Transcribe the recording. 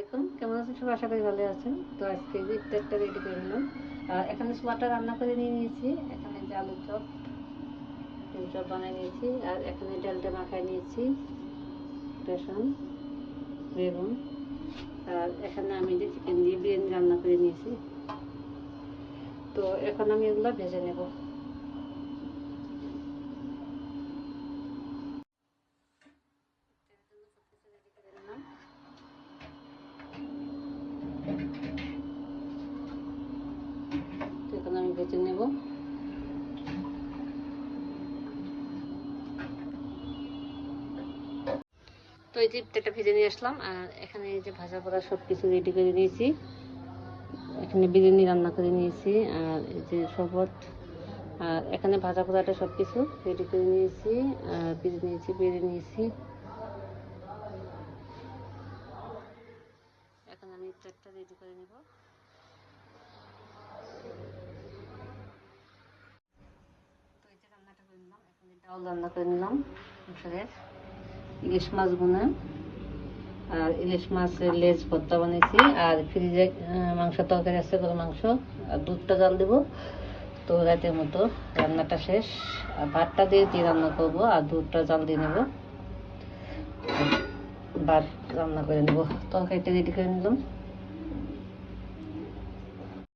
আলাইকুম। কেমন আছেন সবাই? আশা করি ভালো আছেন। তো আজকে যে ইফতারটা রেডি করে নিলাম এখানে সোয়াটা রান্না করে নিয়ে নিয়েছি। এখানে যে আলুর চপ আলুর চপ বানিয়ে নিয়েছি। আর এখানে ডালটা মাখায় নিয়েছি, বেসন, বেগুন। আর এখানে আমি যে চিকেন দিয়ে বিরিয়ানি রান্না করে নিয়েছি। তো এখন আমি এগুলো ভেজে নেব তো এখন আমি ভেজে নেব তো এই ইফতারটা ভেজে নিয়ে আসলাম, আর এখানে এই যে ভাজা পোড়া সব কিছু রেডি করে নিয়েছি। এখানে বিরিয়ানি রান্না করে নিয়েছি, আর এই যে শরবত। আর এখানে ভাজা পোড়াটা সব কিছু রেডি করে নিয়েছি, আর ভেজে নিয়েছি, বেড়ে নিয়েছি। এখন আমি ইফতারটা রেডি করে নেব। তো এই যে রান্নাটা করে নিলাম, এখানে ডাল রান্না করে নিলাম, মশারের। ইলিশ মাছ বোনা, আর ইলিশ মাছের লেজ ভর্তা বানিয়েছি, আর ফ্রিজে মাংস তরকারি আছে গরু মাংস, আর দুধটা জাল দেবো। তো রাতের মতো রান্নাটা শেষ। আর ভাতটা দিয়ে দিয়ে রান্না করব, আর দুধটা জাল দিয়ে নেব। ভাত রান্না করে নেব। তরকারিটা রেডি করে নিলাম।